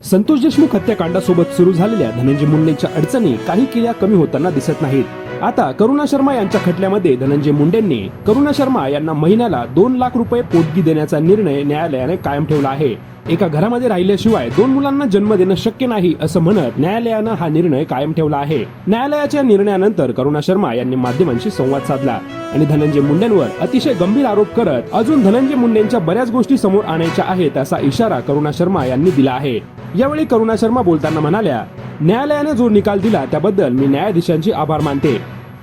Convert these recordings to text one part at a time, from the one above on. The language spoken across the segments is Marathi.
संतोष देशमुख हत्याकांडासोबत सुरू झालेल्या धनंजय मुंडेंच्या अडचणी काही किल्या कमी होताना दिसत नाहीत. आता करुणा शर्मा यांच्या खटल्यामध्ये धनंजय मुंडेंनी करुणा शर्मा यांना महिन्याला दोन लाख रुपये पोटगी देण्याचा निर्णय न्यायालयाने कायम ठेवला आहे. एका घरामध्ये राहिल्याशिवाय दोन मुलांना जन्म देणं शक्य नाही असं म्हणत न्यायालयानं हा निर्णय कायम ठेवला आहे. न्यायालयाच्या निर्णयानंतर करुणा शर्मा यांनी माध्यमांशी संवाद साधला आणि धनंजय मुंडेंवर अतिशय गंभीर आरोप करत अजून धनंजय मुंडेंच्या बऱ्याच गोष्टी समोर आणायच्या आहेत असा इशारा करुणा शर्मा यांनी दिला आहे. यावेळी करुणा शर्मा बोलताना म्हणाल्या न्यायालयाने जो निकाल दिला त्याबद्दल मी न्यायाधीशांचे आभार मानते.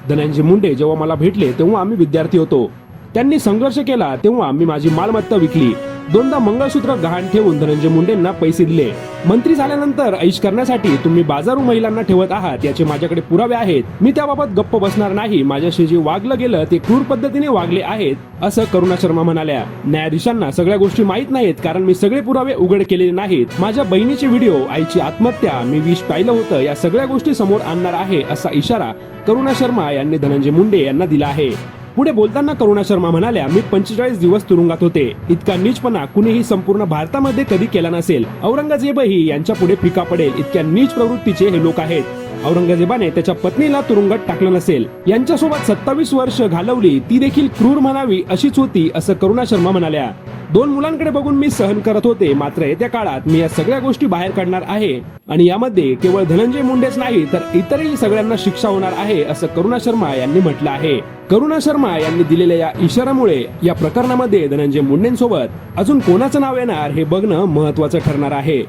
धनंजय मुंडे जेव्हा मला भेटले तेव्हा आम्ही विद्यार्थी होतो. त्यांनी संघर्ष केला तेव्हा मी माझी मालमत्ता विकली. दोनदा मंगळसूत्र गहाण ठेवून धनंजय मुंडेंना पैसे दिले. मंत्री झाल्यानंतर ऐश करण्यासाठी तुम्ही बाजारू महिलांना ठेवत आहात याचे माझ्याकडे पुरावे आहेत. मी त्याबाबत गप्प बसणार नाही माझ्याशी जे वागलं गेलं ते क्रूर पद्धतीने वागले आहेत असं करुणा शर्मा म्हणाल्या. न्यायाधीशांना सगळ्या गोष्टी माहीत नाहीत कारण मी सगळे पुरावे उघड केलेले नाहीत. माझ्या बहिणीचे व्हिडिओ आईची आत्महत्या मी विष पाहिलं होतं या सगळ्या गोष्टी समोर आणणार आहे असा इशारा करुणा शर्मा यांनी धनंजय मुंडे यांना दिला आहे. पुढे बोलताना करुणा शर्मा म्हणाल्या मी पंचेचाळीस दिवस तुरुंगात होते. इतका नीचपणा कुणीही संपूर्ण भारतामध्ये कधी केला नसेल. औरंगजेबही यांच्या पुढे फिका पडेल. इतक्या नीच प्रवृत्तीचे हे लोक आहेत. औरंगजेबाने त्याच्या पत्नीला तुरुंगात टाकलं नसेल. यांच्यासोबत सत्तावीस वर्ष घालवली ती देखील क्रूर म्हणावी अशीच होती असं करुणा शर्मा म्हणाल्या. दोन मुलांकडे बघून मी सहन करत होते. मात्र येत्या काळात मी या सगळ्या गोष्टी बाहेर काढणार आहे. आणि यामध्ये केवळ धनंजय मुंडेच नाही तर इतरही सगळ्यांना शिक्षा होणार आहे असं करुणा शर्मा यांनी म्हटलं आहे. करुणा शर्मा यांनी दिलेल्या या इशाऱ्यामुळे या प्रकरणामध्ये धनंजय मुंडेंसोबत अजून कोणाचं नाव येणार हे बघणं महत्वाचं ठरणार आहे.